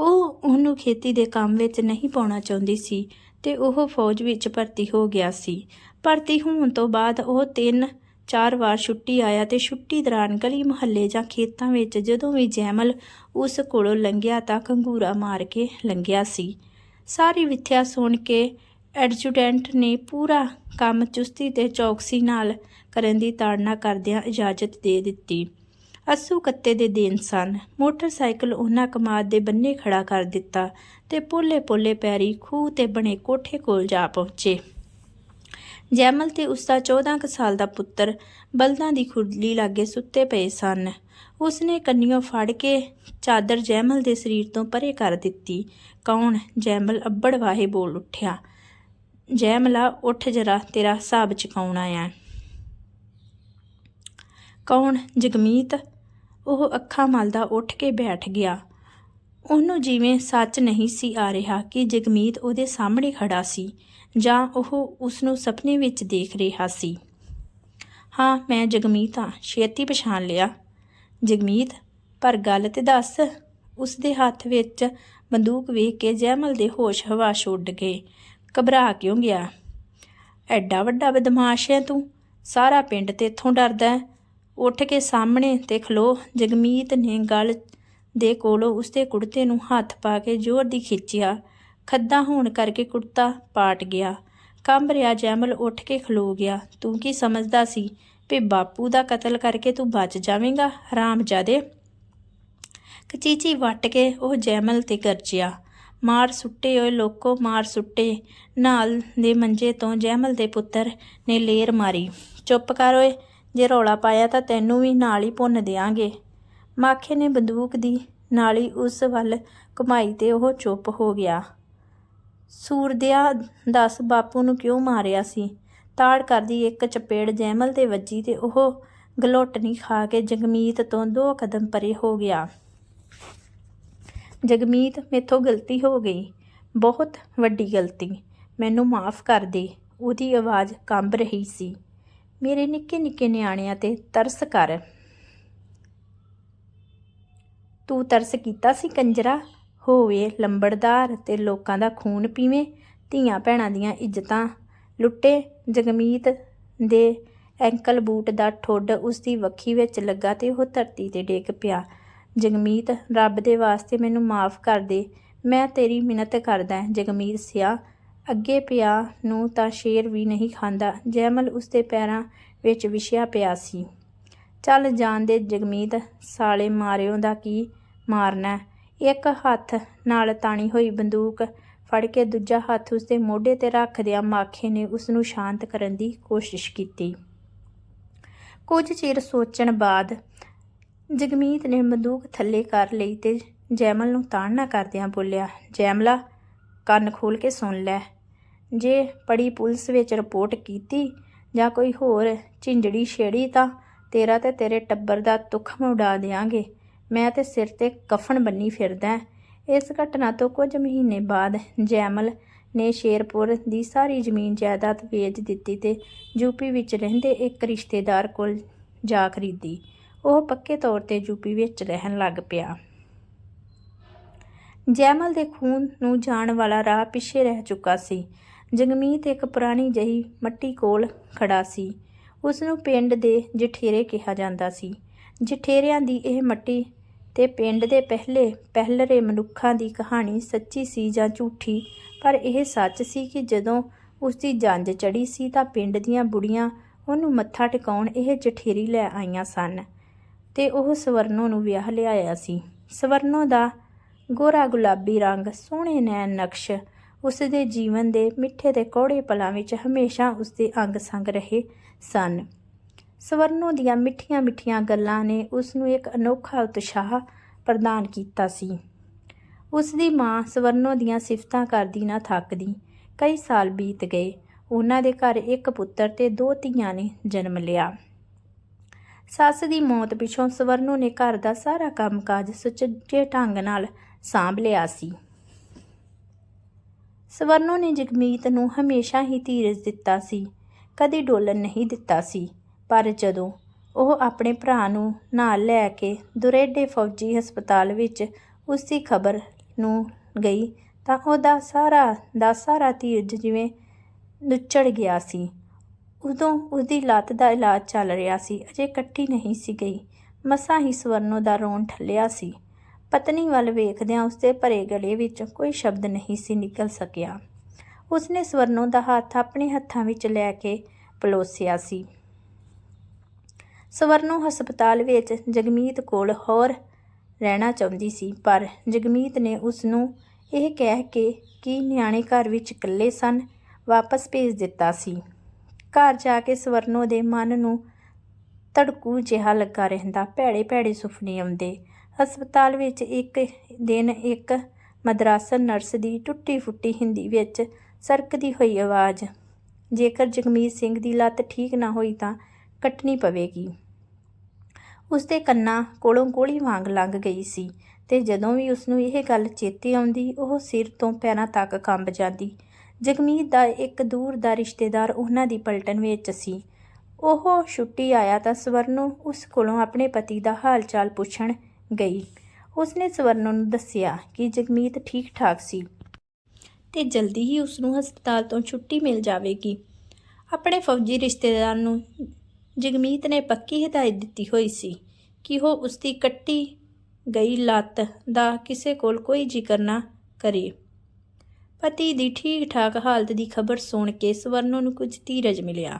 ਉਹ ਉਹਨੂੰ ਖੇਤੀ ਦੇ ਕੰਮ ਵਿੱਚ ਨਹੀਂ ਪਾਉਣਾ ਚਾਹੁੰਦੀ ਸੀ ਤੇ ਉਹ ਫੌਜ ਵਿੱਚ ਭਰਤੀ ਹੋ ਗਿਆ ਸੀ। ਭਰਤੀ ਹੋਣ ਤੋਂ ਬਾਅਦ ਉਹ ਤਿੰਨ ਚਾਰ ਵਾਰ ਛੁੱਟੀ ਆਇਆ ਤੇ ਛੁੱਟੀ ਦੌਰਾਨ ਗਲੀ ਮੁਹੱਲੇ ਜਾਂ ਖੇਤਾਂ ਵਿੱਚ ਜਦੋਂ ਵੀ ਜੈਮਲ ਉਸ ਕੋਲੋਂ ਲੰਘਿਆ ਤਾਂ ਕੰਗੂਰਾ ਮਾਰ ਕੇ ਲੰਘਿਆ ਸੀ। ਸਾਰੀ ਵਿਥਿਆ ਸੁਣ ਕੇ ਐਡਜੂਟੈਂਟ ਨੇ ਪੂਰਾ ਕੰਮ ਚੁਸਤੀ ਤੇ ਚੌਕਸੀ ਨਾਲ ਕਰਨ ਦੀ ਤਾੜਨਾ ਕਰਦਿਆਂ ਇਜਾਜ਼ਤ ਦੇ ਦਿੱਤੀ। ਅਸੂ ਕੱਤੇ ਦੇ ਦਿਨ ਸਨ। ਮੋਟਰਸਾਈਕਲ ਉਹਨਾਂ ਕਮਾਦ ਦੇ ਬੰਨੇ ਖੜਾ ਕਰ ਦਿੱਤਾ ਤੇ ਪੋਲੇ ਪੋਲੇ ਪੈਰੀ ਖੂਹ ਤੇ ਬਣੇ ਕੋਠੇ ਕੋਲ ਜਾ ਪਹੁੰਚੇ। ਜੈਮਲ ਤੇ ਉਸਦਾ 14 ਕੁ ਸਾਲ ਦਾ ਪੁੱਤਰ ਬਲਦਾਂ ਦੀ ਖੁਰਲੀ ਲਾਗੇ ਸੁੱਤੇ ਪਏ ਸਨ। ਉਸਨੇ ਕੰਨੀਓ ਫੜ ਕੇ ਚਾਦਰ ਜੈਮਲ ਦੇ ਸਰੀਰ ਤੋਂ ਪਰੇ ਕਰ ਦਿੱਤੀ। ਕੌਣ? ਜੈਮਲ ਅੱਬੜ ਵਾਹੇ ਬੋਲ ਉੱਠਿਆ। ਜੈਮਲਾ, ਉੱਠ ਜਰਾ, ਤੇਰਾ ਹਿਸਾਬ ਚੁਕਾਉਣਾ ਆ ਕੌਣ? ਜਗਮੀਤ ਉਹ ਅੱਖਾਂ ਮਲਦਾ ਉੱਠ ਕੇ ਬੈਠ ਗਿਆ। ਉਹਨੂੰ ਜਿਵੇਂ ਸੱਚ ਨਹੀਂ ਸੀ ਆ ਰਿਹਾ ਕਿ ਜਗਮੀਤ ਉਹਦੇ ਸਾਹਮਣੇ ਖੜਾ ਸੀ ਜਾਂ ਉਹ ਉਸ ਨੂੰ ਸੁਪਨੇ ਵਿੱਚ ਦੇਖ ਰਿਹਾ ਸੀ। ਹਾਂ, ਮੈਂ ਜਗਮੀਤ ਹਾਂ, ਛੇਤੀ ਪਛਾਣ ਲਿਆ। ਜਗਮੀਤ, ਪਰ ਗੱਲ ਤੇ ਦੱਸ। ਉਸ ਦੇ ਹੱਥ ਵਿੱਚ ਬੰਦੂਕ ਵੇਖ ਕੇ ਜੈਮਲ ਦੇ ਹੋਸ਼ ਹਵਾਸ਼ ਉੱਡ ਗਏ। ਘਬਰਾ ਕਿਉਂ ਗਿਆ? ਐਡਾ ਵੱਡਾ ਬਦਮਾਸ਼ ਹੈ ਤੂੰ। ਸਾਰਾ ਪਿੰਡ ਤੇਥੋਂ ਡਰਦਾ ਹੈ। ਉੱਠ ਕੇ ਸਾਹਮਣੇ ਤੇ ਖਲੋ। ਜਗਮੀਤ ਨੇ ਗਲ ਦੇ ਕੋਲੋਂ ਉਸਦੇ ਕੁੜਤੇ ਨੂੰ ਹੱਥ ਪਾ ਕੇ ਜ਼ੋਰ ਦੀ ਖਿੱਚਿਆ। ਖੱਦਾ ਹੋਣ ਕਰਕੇ ਕੁੜਤਾ ਪਾਟ ਗਿਆ। ਕੰਬ ਰਿਆ ਜੈਮਲ ਉੱਠ ਕੇ ਖਲੋ ਗਿਆ। ਤੂੰ ਕੀ ਸਮਝਦਾ ਸੀ ਵੀ ਬਾਪੂ ਦਾ ਕਤਲ ਕਰਕੇ ਤੂੰ ਬਚ ਜਾਵੇਂਗਾ? ਹਰਾਮਜ਼ਾਦੇ ਕਚੀਚੀ ਵੱਟ ਕੇ ਉਹ ਜੈਮਲ ਤੇ ਗਰਜਿਆ। ਮਾਰ ਸੁੱਟੇ ਓਏ ਲੋਕੋ, ਮਾਰ ਸੁੱਟੇ। ਨਾਲ ਦੇ ਮੰਜੇ ਤੋਂ ਜੈਮਲ ਦੇ ਪੁੱਤਰ ਨੇ ਲੇਰ ਮਾਰੀ। ਚੁੱਪ ਕਰ ਓਏ। ਜੇ ਰੌਲਾ ਪਾਇਆ ਤਾਂ ਤੈਨੂੰ ਵੀ ਨਾਲ ਹੀ ਭੁੰਨ ਦਿਆਂਗੇ। ਮਾਖੇ ਨੇ ਬੰਦੂਕ ਦੀ ਨਾਲੀ ਉਸ ਵੱਲ ਘੁਮਾਈ ਤੇ ਉਹ ਚੁੱਪ ਹੋ ਗਿਆ। ਸੂਰਦਿਆ ਦੱਸ ਬਾਪੂ ਨੂੰ ਕਿਉਂ ਮਾਰਿਆ ਸੀ? ਤਾੜ ਕਰਦੀ ਇੱਕ ਚਪੇੜ ਜੈਮਲ ਤੇ ਵੱਜੀ ਤੇ ਉਹ ਗਲੋਟਣੀ ਖਾ ਕੇ ਜਗਮੀਤ ਤੋਂ ਦੋ ਕਦਮ ਪਰੇ ਹੋ ਗਿਆ। ਜਗਮੀਤ, ਮੇਥੋਂ ਗਲਤੀ ਹੋ ਗਈ। ਬਹੁਤ ਵੱਡੀ ਗਲਤੀ। ਮੈਨੂੰ ਮਾਫ ਕਰ ਦੇ। ਉਹਦੀ ਆਵਾਜ਼ ਕੰਬ ਰਹੀ ਸੀ। ਮੇਰੇ ਨਿੱਕੇ ਨਿੱਕੇ ਨਿਆਣਿਆਂ ਤੇ ਤਰਸ ਕਰ। ਤੂੰ ਤਰਸ ਕੀਤਾ ਸੀ ਕੰਜਰਾ? ਹੋਵੇ ਲੰਬੜਦਾਰ ਤੇ ਲੋਕਾਂ ਦਾ ਖੂਨ ਪੀਵੇਂ, ਧੀਆਂ ਭੈਣਾਂ ਦੀਆਂ ਇੱਜ਼ਤਾਂ। ਲੁੱਟੇ ਜਗਮੀਤ ਦੇ ਐਂਕਲ ਬੂਟ ਦਾ ਠੋਡ ਉਸ ਦੀ ਵੱਖੀ ਵਿੱਚ ਲੱਗਾ ਤੇ ਉਹ ਧਰਤੀ ਤੇ ਡੇਕ ਪਿਆ। ਜਗਮੀਤ, ਰੱਬ ਦੇ ਵਾਸਤੇ ਮੈਨੂੰ ਮਾਫ ਕਰ ਦੇ, ਮੈਂ ਤੇਰੀ ਮਿਹਨਤ ਕਰਦਾ, ਜਗਮੀਤ ਸਿਆ। ਅੱਗੇ ਪਿਆ ਨੂੰ ਤਾਂ ਸ਼ੇਰ ਵੀ ਨਹੀਂ ਖਾਂਦਾ। ਜੈਮਲ ਉਸਦੇ ਪੈਰਾਂ ਵਿੱਚ ਵਿਛਿਆ ਪਿਆ ਸੀ। ਚੱਲ ਜਾਣ ਦੇ ਜਗਮੀਤ, ਸਾਲੇ ਮਾਰਿਓ ਦਾ ਕੀ ਮਾਰਨਾ? ਇੱਕ ਹੱਥ ਨਾਲ ਤਾਣੀ ਹੋਈ ਬੰਦੂਕ ਫੜ ਕੇ ਦੂਜਾ ਹੱਥ ਉਸਦੇ ਮੋਢੇ ਤੇ ਰੱਖਦਿਆਂ ਮਾਖੇ ਨੇ ਉਸ ਨੂੰ ਸ਼ਾਂਤ ਕਰਨ ਦੀ ਕੋਸ਼ਿਸ਼ ਕੀਤੀ। ਕੁਝ ਚਿਰ ਸੋਚਣ ਬਾਅਦ ਜਗਮੀਤ ਨੇ ਬੰਦੂਕ ਥੱਲੇ ਕਰ ਲਈ ਤੇ ਜੈਮਲ ਨੂੰ ਤਾੜਨਾ ਕਰਦਿਆਂ ਬੋਲਿਆ, ਜੈਮਲਾ ਕੰਨ ਖੋਲ ਕੇ ਸੁਣ ਲੈ। ਜੇ ਪੜੀ ਪੁਲਿਸ ਵਿੱਚ ਰਿਪੋਰਟ ਕੀਤੀ ਜਾਂ ਕੋਈ ਹੋਰ ਝਿੰਜੜੀ ਛੇੜੀ ਤਾਂ ਤੇਰਾ ਤੇ ਤੇਰੇ ਟੱਬਰ ਦਾ ਤੁਖਮ ਉਡਾ ਦੇਾਂਗੇ ਮੈਂ ਤੇ ਸਿਰ ਤੇ ਕਫਨ ਬੰਨੀ ਫਿਰਦਾ ਇਸ ਘਟਨਾ ਤੋਂ ਕੁਝ ਮਹੀਨੇ ਬਾਅਦ ਜੈਮਲ ਨੇ ਸ਼ੇਰਪੁਰ ਦੀ ਸਾਰੀ ਜ਼ਮੀਨ ਜਾਇਦਾਦ ਵੇਚ ਦਿੱਤੀ ਤੇ ਯੂਪੀ ਵਿੱਚ ਰਹਿੰਦੇ ਇੱਕ ਰਿਸ਼ਤੇਦਾਰ ਕੋਲ ਜਾ ਖਰੀਦੀ। ਉਹ ਪੱਕੇ ਤੌਰ ਤੇ ਯੂਪੀ ਵਿੱਚ ਰਹਿਣ ਲੱਗ ਪਿਆ। ਜੈਮਲ ਦੇ ਖੂਨ ਨੂੰ ਜਾਣ ਵਾਲਾ ਰਾਹ ਪਿੱਛੇ ਰਹਿ ਚੁੱਕਾ ਸੀ। ਜਗਮੀਤ ਇੱਕ ਪੁਰਾਣੀ ਜਹੀ ਮੱਟੀ ਕੋਲ ਖੜਾ ਸੀ। ਉਸ ਨੂੰ ਪਿੰਡ ਦੇ ਜਠੇਰੇ ਕਿਹਾ ਜਾਂਦਾ ਸੀ। ਜਠੇਰਿਆਂ ਦੀ ਇਹ ਮੱਟੀ ਤੇ ਪਿੰਡ ਦੇ ਪਹਿਲੇ ਪਹਿਲਰੇ ਮਨੁੱਖਾਂ ਦੀ ਕਹਾਣੀ ਸੱਚੀ ਸੀ ਜਾਂ ਝੂਠੀ, ਪਰ ਇਹ ਸੱਚ ਸੀ ਕਿ ਜਦੋਂ ਉਸ ਦੀ ਜੰਜ ਚੜੀ ਸੀ ਤਾਂ ਪਿੰਡ ਦੀਆਂ ਬੁੜੀਆਂ ਉਹਨੂੰ ਮੱਥਾ ਟਿਕਾਉਣ ਇਹ ਜਠੇਰੀ ਲੈ ਆਈਆਂ ਸਨ ਤੇ ਉਹ ਸਵਰਨੋ ਨੂੰ ਵਿਆਹ ਲਿਆਇਆ ਸੀ। ਸਵਰਨੋ ਦਾ ਗੋਰਾ ਗੁਲਾਬੀ ਰੰਗ, ਸੋਹਣੇ ਨੈਣ ਨਕਸ਼। ਉਸ ਦੇ ਜੀਵਨ ਦੇ ਮਿੱਠੇ ਤੇ ਕੌੜੇ ਪਲਾਂ ਵਿੱਚ ਹਮੇਸ਼ਾ ਉਸ ਦੇ ਅੰਗ ਸੰਗ ਰਹੇ ਸਨ। ਸਵਰਨੋ ਦੀਆਂ ਮਿੱਠੀਆਂ ਮਿੱਠੀਆਂ ਗੱਲਾਂ ਨੇ ਉਸ ਨੂੰ ਇੱਕ ਅਨੋਖਾ ਉਤਸ਼ਾਹ ਪ੍ਰਦਾਨ ਕੀਤਾ ਸੀ। ਉਸ ਦੀ ਮਾਂ ਸਵਰਨੋ ਦੀਆਂ ਸਿਫਤਾਂ ਕਰਦੀ ਨਾ ਥੱਕਦੀ। ਕਈ ਸਾਲ ਬੀਤ ਗਏ। ਉਹਨਾਂ ਦੇ ਘਰ ਇੱਕ ਪੁੱਤਰ ਤੇ ਦੋ ਧੀਆਂ ਨੇ ਜਨਮ ਲਿਆ। ਸੱਸ ਦੀ ਮੌਤ ਪਿਛੋਂ ਸਵਰਨੋ ਨੇ ਘਰ ਦਾ ਸਾਰਾ ਕੰਮਕਾਜ ਸੁਚੱਜੇ ਢੰਗ ਨਾਲ ਸਾਂਭ ਲਿਆ ਸੀ। ਸਵਰਨੋ ਨੇ ਜਗਮੀਤ ਨੂੰ ਹਮੇਸ਼ਾ ਹੀ ਧੀਰਜ ਦਿੱਤਾ ਸੀ। ਕਦੀ ਡੋਲਣ ਨਹੀਂ ਦਿੱਤਾ ਸੀ, ਪਰ ਜਦੋਂ ਉਹ ਆਪਣੇ ਭਰਾ ਨੂੰ ਨਾਲ ਲੈ ਕੇ ਦੁਰੇਡੇ ਫੌਜੀ ਹਸਪਤਾਲ ਵਿੱਚ ਉਸ ਦੀ ਖਬਰ ਨੂੰ ਗਈ ਤਾਂ ਉਹਦਾ ਸਾਰਾ ਦਾ ਸਾਰਾ ਧੀਰਜ ਜਿਵੇਂ ਨੁੱਚੜ ਗਿਆ ਸੀ। ਉਦੋਂ ਉਹਦੀ ਲੱਤ ਦਾ ਇਲਾਜ ਚੱਲ ਰਿਹਾ ਸੀ, ਅਜੇ ਇਕੱਠੀ ਨਹੀਂ ਸੀ ਗਈ। ਮਸਾਂ ਹੀ ਸਵਰਨੋ ਦਾ ਰੋਣ ਠੱਲਿਆ ਸੀ। ਪਤਨੀ ਵੱਲ ਵੇਖਦਿਆਂ ਉਸਦੇ ਭਰੇ ਗਲੇ ਵਿੱਚ ਕੋਈ ਸ਼ਬਦ ਨਹੀਂ ਸੀ ਨਿਕਲ ਸਕਿਆ। ਉਸਨੇ ਸਵਰਨੋ ਦਾ ਹੱਥ ਆਪਣੇ ਹੱਥਾਂ ਵਿੱਚ ਲੈ ਕੇ ਪਲੋਸਿਆ ਸੀ। ਸਵਰਨੋ ਹਸਪਤਾਲ ਵਿੱਚ ਜਗਮੀਤ ਕੋਲ ਹੋਰ ਰਹਿਣਾ ਚਾਹੁੰਦੀ ਸੀ, ਪਰ ਜਗਮੀਤ ਨੇ ਉਸ ਨੂੰ ਇਹ ਕਹਿ ਕੇ ਕਿ ਨਿਆਣੇ ਘਰ ਵਿੱਚ ਇਕੱਲੇ ਸਨ, ਵਾਪਸ ਭੇਜ ਦਿੱਤਾ ਸੀ। ਘਰ ਜਾ ਕੇ ਸਵਰਨੋ ਦੇ ਮਨ ਨੂੰ ਧੜਕੂ ਜਿਹਾ ਲੱਗਾ ਰਹਿੰਦਾ ਭੈੜੇ ਭੈੜੇ ਸੁਪਨੇ ਆਉਂਦੇ। ਹਸਪਤਾਲ ਵਿੱਚ ਇੱਕ ਦਿਨ ਇੱਕ ਮਦਰਾਸਨ ਨਰਸ ਦੀ ਟੁੱਟੀ ਫੁੱਟੀ ਹਿੰਦੀ ਵਿੱਚ ਸਰਕਦੀ ਹੋਈ ਆਵਾਜ਼, ਜੇਕਰ ਜਗਮੀਤ ਸਿੰਘ ਦੀ ਲੱਤ ਠੀਕ ਨਾ ਹੋਈ ਤਾਂ ਕੱਟਣੀ ਪਵੇਗੀ। ਉਸ ਦੇ ਕੰਨਾਂ ਕੋਲੋਂ ਗੋਲੀ ਵਾਂਗ ਲੰਘ ਗਈ ਸੀ ਤੇ ਜਦੋਂ ਵੀ ਉਸ ਨੂੰ ਇਹ ਗੱਲ ਚੇਤੇ ਆਉਂਦੀ, ਉਹ ਸਿਰ ਤੋਂ ਪੈਰਾਂ ਤੱਕ ਕੰਬ ਜਾਂਦੀ। ਜਗਮੀਤ ਦਾ ਇੱਕ ਦੂਰ ਦਾ ਰਿਸ਼ਤੇਦਾਰ ਉਹਨਾਂ ਦੀ ਪਲਟਨ ਵਿੱਚ ਸੀ। ਉਹ ਛੁੱਟੀ ਆਇਆ ਤਾਂ ਸਵਰਨੋ ਉਸ ਕੋਲੋਂ ਆਪਣੇ ਪਤੀ ਦਾ ਹਾਲ ਚਾਲ ਪੁੱਛਣ ਗਈ। ਉਸਨੇ ਸਵਰਨੋ ਨੂੰ ਦੱਸਿਆ ਕਿ ਜਗਮੀਤ ਠੀਕ ਠਾਕ ਸੀ ਤੇ ਜਲਦੀ ਹੀ ਉਸ ਨੂੰ ਹਸਪਤਾਲ ਤੋਂ ਛੁੱਟੀ ਮਿਲ ਜਾਵੇਗੀ। ਆਪਣੇ ਫੌਜੀ ਰਿਸ਼ਤੇਦਾਰ ਨੂੰ ਜਗਮੀਤ ਨੇ ਪੱਕੀ ਹਦਾਇਤ ਦਿੱਤੀ ਹੋਈ ਸੀ ਕਿ ਉਹ ਉਸ ਦੀ ਕੱਟੀ ਗਈ ਲੱਤ ਦਾ ਕਿਸੇ ਕੋਲ ਕੋਈ ਜ਼ਿਕਰ ਨਾ ਕਰੇ। ਪਤੀ ਦੀ ਠੀਕ ਠਾਕ ਹਾਲਤ ਦੀ ਖਬਰ ਸੁਣ ਕੇ ਸਵਰਨੋ ਨੂੰ ਕੁਝ ਧੀਰਜ ਮਿਲਿਆ,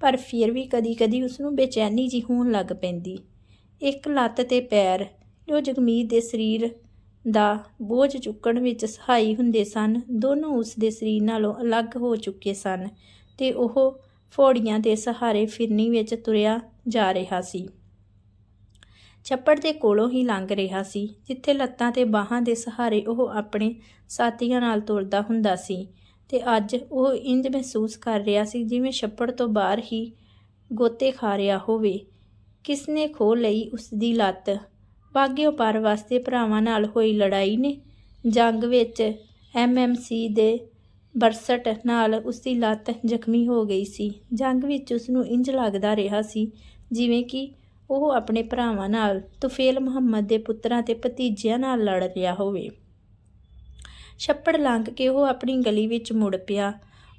ਪਰ ਫਿਰ ਵੀ ਕਦੀ-ਕਦੀ ਉਸ ਨੂੰ ਬੇਚੈਨੀ ਜੀ ਹੋਣ ਲੱਗ ਪੈਂਦੀ। ਇੱਕ ਲੱਤ ਤੇ ਪੈਰ ਜੋ ਜਗਮੀਤ ਦੇ ਸਰੀਰ ਦਾ ਬੋਝ ਚੁੱਕਣ ਵਿੱਚ ਸਹਾਈ ਹੁੰਦੇ ਸਨ। ਦੋਨੋਂ ਉਸ ਦੇ ਸਰੀਰ ਨਾਲੋਂ ਅਲੱਗ ਹੋ ਚੁੱਕੇ ਸਨ ਤੇ ਉਹ ਫੋੜੀਆਂ ਦੇ ਸਹਾਰੇ ਫਿਰਨੀ ਵਿੱਚ ਤੁਰਿਆ ਜਾ ਰਿਹਾ ਸੀ। ਛੱਪੜ ਦੇ ਕੋਲੋਂ ਹੀ ਲੰਘ ਰਿਹਾ ਸੀ, ਜਿੱਥੇ ਲੱਤਾਂ ਤੇ ਬਾਹਾਂ ਦੇ ਸਹਾਰੇ ਉਹ ਆਪਣੇ ਸਾਥੀਆਂ ਨਾਲ ਤੁਰਦਾ ਹੁੰਦਾ ਸੀ ਤੇ ਅੱਜ ਉਹ ਇੰਜ ਮਹਿਸੂਸ ਕਰ ਰਿਹਾ ਸੀ ਜਿਵੇਂ ਛੱਪੜ ਤੋਂ ਬਾਹਰ ਹੀ ਗੋਤੇ ਖਾ ਰਿਹਾ ਹੋਵੇ। ਕਿਸ ਨੇ ਖੋ ਲਈ ਉਸ ਦੀ ਲੱਤ? ਬਾਗਿਓ ਪਰ ਵਾਸਤੇ ਭਰਾਵਾਂ ਨਾਲ ਹੋਈ ਲੜਾਈ ਨੇ। ਜੰਗ ਵਿੱਚ ਐਮਐਮਸੀ ਦੇ ਬਰਸਟ ਨਾਲ ਉਸ ਦੀ ਲੱਤ ਜ਼ਖਮੀ ਹੋ ਗਈ ਸੀ। ਜੰਗ ਵਿੱਚ ਉਸ ਨੂੰ ਇੰਜ ਲੱਗਦਾ ਰਿਹਾ ਸੀ ਜਿਵੇਂ ਕਿ ਉਹ ਆਪਣੇ ਭਰਾਵਾਂ ਨਾਲ ਤੁਫੇਲ ਮੁਹੰਮਦ ਦੇ ਪੁੱਤਰਾਂ ਤੇ ਭਤੀਜਿਆਂ ਨਾਲ ਲੜ ਰਿਹਾ ਹੋਵੇ। ਛੱਪੜ ਲੰਘ ਕੇ ਉਹ ਆਪਣੀ ਗਲੀ ਵਿੱਚ ਮੁੜ ਪਿਆ।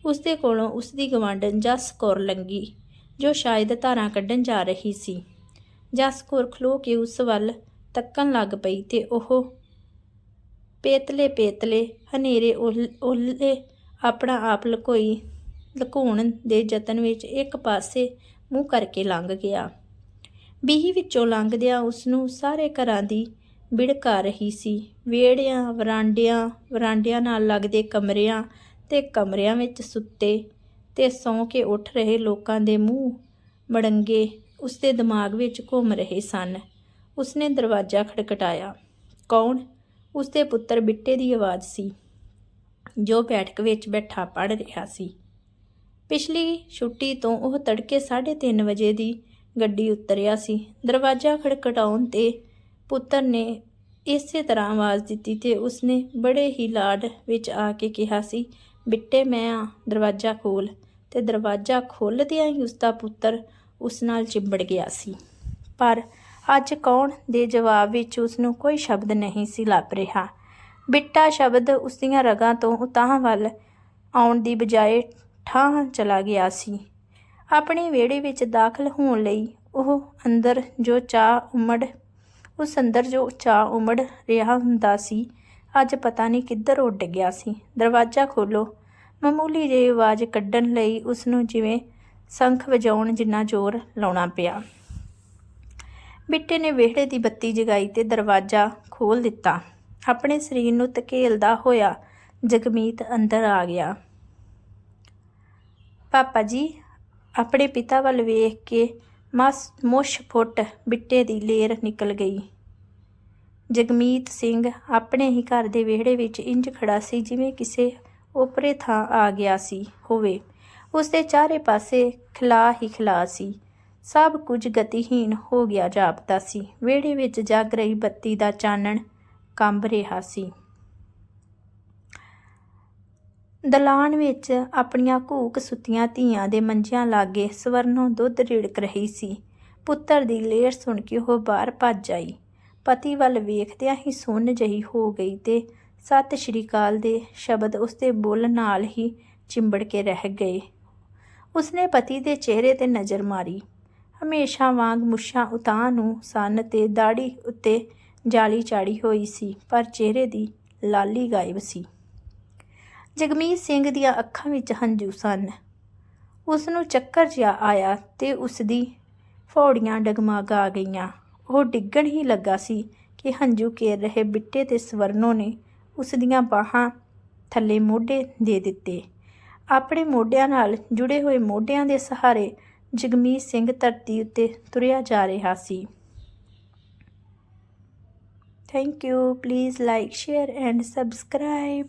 ਉਸ ਦੇ ਕੋਲੋਂ ਉਸ ਦੀ ਗਵਾਂਢਣ ਜਸ ਕੌਰ ਲੰਗੀ ਜੋ ਸ਼ਾਇਦ ਧਾਰਾਂ ਕੱਢਣ ਜਾ ਰਹੀ ਸੀ। ਜਸ ਕੌਰ ਖਲੋ ਕੇ ਉਸ ਵੱਲ ਤੱਕਣ ਲੱਗ ਪਈ ਤੇ ਉਹ ਪੇਤਲੇ ਪੇਤਲੇ ਹਨੇਰੇ ਉਹਲੇ ਆਪਣਾ ਆਪ ਲਕੋਈ ਲੁਕਾਉਣ ਦੇ ਯਤਨ ਵਿੱਚ ਇੱਕ ਪਾਸੇ ਮੂੰਹ ਕਰਕੇ ਲੰਘ ਗਿਆ। ਬੀਹੀ ਵਿੱਚੋਂ ਲੰਘਦਿਆਂ ਉਸ ਨੂੰ ਸਾਰੇ ਘਰਾਂ ਦੀ ਬਿੜਕ ਆ ਰਹੀ ਸੀ। ਵਿਹੜਿਆਂ, ਵਰਾਂਡਿਆਂ ਵਰਾਂਡਿਆਂ ਨਾਲ ਲੱਗਦੇ ਕਮਰਿਆਂ ਤੇ ਕਮਰਿਆਂ ਵਿੱਚ ਸੁੱਤੇ ਤੇ ਸੌਂ ਕੇ ਉੱਠ ਰਹੇ ਲੋਕਾਂ ਦੇ ਮੂੰਹ ਮੜੰਗੇ ਉਸਦੇ ਦਿਮਾਗ ਵਿੱਚ ਘੁੰਮ ਰਹੇ ਸਨ। ਉਸਨੇ ਦਰਵਾਜ਼ਾ ਖੜਕਟਾਇਆ। ਕੌਣ? ਉਸਦੇ ਪੁੱਤਰ ਬਿੱਟੇ ਦੀ ਆਵਾਜ਼ ਸੀ, ਜੋ ਬੈਠਕ ਵਿੱਚ ਬੈਠਾ ਪੜ ਰਿਹਾ ਸੀ। ਪਿਛਲੀ ਛੁੱਟੀ ਤੋਂ ਉਹ ਤੜਕੇ 3:30 ਵਜੇ ਦੀ ਗੱਡੀ ਉਤਰਿਆ ਸੀ। ਦਰਵਾਜ਼ਾ ਖੜਕਟਾਉਣ ਤੇ ਪੁੱਤਰ ਨੇ ਇਸੇ ਤਰ੍ਹਾਂ ਆਵਾਜ਼ ਦਿੱਤੀ ਤੇ ਉਸਨੇ ਬੜੇ ਹੀ ਲਾਡ ਵਿੱਚ ਆ ਕੇ ਕਿਹਾ ਸੀ, ਬਿੱਟੇ, ਮੈਂ ਆ ਦਰਵਾਜ਼ਾ ਖੋਲ। ਤੇ ਦਰਵਾਜ਼ਾ ਖੋਲ੍ਹਦਿਆਂ ਹੀ ਉਸਦਾ ਪੁੱਤਰ ਉਸ ਨਾਲ ਚਿੰਬੜ ਗਿਆ ਸੀ। ਪਰ ਅੱਜ ਕੌਣ ਦੇ ਜਵਾਬ ਵਿੱਚ ਉਸ ਨੂੰ ਕੋਈ ਸ਼ਬਦ ਨਹੀਂ ਸੀ ਲੱਭ ਰਿਹਾ। ਬਿੱਟਾ ਸ਼ਬਦ ਉਸ ਦੀਆਂ ਰਗਾਂ ਤੋਂ ਉਤਾਂਹ ਵੱਲ ਆਉਣ ਦੀ ਬਜਾਏ ਠਾਹ ਚਲਾ ਗਿਆ ਸੀ। ਆਪਣੇ ਵਿਹੜੇ ਵਿੱਚ ਦਾਖਲ ਹੋਣ ਲਈ ਉਹ ਅੰਦਰ ਜੋ ਚਾਹ ਉਮੜ, ਉਸ ਅੰਦਰ ਜੋ ਚਾਹ ਉਮੜ ਰਿਹਾ ਹੁੰਦਾ ਸੀ, ਅੱਜ ਪਤਾ ਨਹੀਂ ਕਿੱਧਰ ਉੱਡ ਗਿਆ ਸੀ। ਦਰਵਾਜ਼ਾ ਖੋਲੋ ਮਾਮੂਲੀ ਜਿਹੀ ਆਵਾਜ਼ ਕੱਢਣ ਲਈ ਉਸ ਨੂੰ ਜਿਵੇਂ ਸੰਖ ਵਜਾਉਣ ਜਿੰਨਾ ਜ਼ੋਰ ਲਾਉਣਾ ਪਿਆ। ਬਿੱਟੇ ਨੇ ਵਿਹੜੇ ਦੀ ਬੱਤੀ ਜਗਾਈ ਤੇ ਦਰਵਾਜ਼ਾ ਖੋਲ ਦਿੱਤਾ। ਆਪਣੇ ਸਰੀਰ ਨੂੰ ਧਕੇਲਦਾ ਹੋਇਆ ਜਗਮੀਤ ਅੰਦਰ ਆ ਗਿਆ। ਪਾਪਾ ਜੀ, ਆਪਣੇ ਪਿਤਾ ਵੱਲ ਵੇਖ ਕੇ ਮਸ ਮੁਸ਼ ਫੁੱਟ ਬਿੱਟੇ ਦੀ ਲੇਰ ਨਿਕਲ ਗਈ। ਜਗਮੀਤ ਸਿੰਘ ਆਪਣੇ ਹੀ ਘਰ ਦੇ ਵਿਹੜੇ ਵਿੱਚ ਇੰਜ ਖੜਾ ਸੀ ਜਿਵੇਂ ਕਿਸੇ ਓਪਰੇ ਥਾਂ ਆ ਗਿਆ ਸੀ ਹੋਵੇ। ਉਸ ਦੇ ਚਾਰੇ ਪਾਸੇ ਖਲਾ ਹੀ ਖਲਾ ਸੀ। ਸਭ ਕੁਝ ਗਤੀਹੀਨ ਹੋ ਗਿਆ ਜਾਪਦਾ ਸੀ। ਵਿਹੜੇ ਵਿੱਚ ਜਗ ਰਹੀ ਬੱਤੀ ਦਾ ਚਾਨਣ ਕੰਬ ਰਿਹਾ ਸੀ। ਦਲਾਨ ਵਿੱਚ ਆਪਣੀਆਂ ਘੂਕ ਸੁੱਤੀਆਂ ਧੀਆਂ ਦੇ ਮੰਜਿਆਂ ਲਾਗੇ ਸਵਰਨੋਂ ਦੁੱਧ ਰਿੜਕ ਰਹੀ ਸੀ। ਪੁੱਤਰ ਦੀ ਲੇਰ ਸੁਣ ਕੇ ਉਹ ਬਾਹਰ ਭੱਜ ਆਈ। ਪਤੀ ਵੱਲ ਵੇਖਦਿਆਂ ਹੀ ਸੁੰਨ ਜਹੀ ਹੋ ਗਈ ਤੇ ਸਤਿ ਸ਼੍ਰੀ ਅਕਾਲ ਦੇ ਸ਼ਬਦ ਉਸਦੇ ਬੁੱਲ ਨਾਲ ਹੀ ਚਿੰਬੜ ਕੇ ਰਹਿ ਗਏ। ਉਸਨੇ ਪਤੀ ਦੇ ਚਿਹਰੇ ਤੇ ਨਜ਼ਰ ਮਾਰੀ। ਹਮੇਸ਼ਾ ਵਾਂਗ ਮੁੱਛਾਂ ਉਤਾਂ ਨੂੰ ਸਨ ਤੇ ਦਾੜੀ ਉੱਤੇ ਜਾਲੀ ਚਾੜੀ ਹੋਈ ਸੀ, ਪਰ ਚਿਹਰੇ ਦੀ ਲਾਲੀ ਗਾਇਬ ਸੀ। ਜਗਮੀਤ ਸਿੰਘ ਦੀਆਂ ਅੱਖਾਂ ਵਿੱਚ ਹੰਝੂ ਸਨ। ਉਸ ਨੂੰ ਚੱਕਰ ਜਿਹਾ ਆਇਆ ਤੇ ਉਸ ਦੀ ਫੌੜੀਆਂ ਡਗਮਗਾ ਗਈਆਂ। ਉਹ ਡਿੱਗਣ ਹੀ ਲੱਗਾ ਸੀ ਕਿ ਹੰਝੂ ਕੇਰ ਰਹੇ ਬਿੱਟੇ ਤੇ ਸਵਰਨੋ ਨੇ ਉਸ ਦੀਆਂ ਬਾਹਾਂ ਥੱਲੇ ਮੋਢੇ ਦੇ ਦਿੱਤੇ। ਆਪਣੇ ਮੋਢਿਆਂ ਨਾਲ ਜੁੜੇ ਹੋਏ ਮੋਢਿਆਂ ਦੇ ਸਹਾਰੇ ਜਗਮੀਤ ਸਿੰਘ ਧਰਤੀ ਉੱਤੇ ਤੁਰਿਆ ਜਾ ਰਿਹਾ ਸੀ। Thank you please like share and subscribe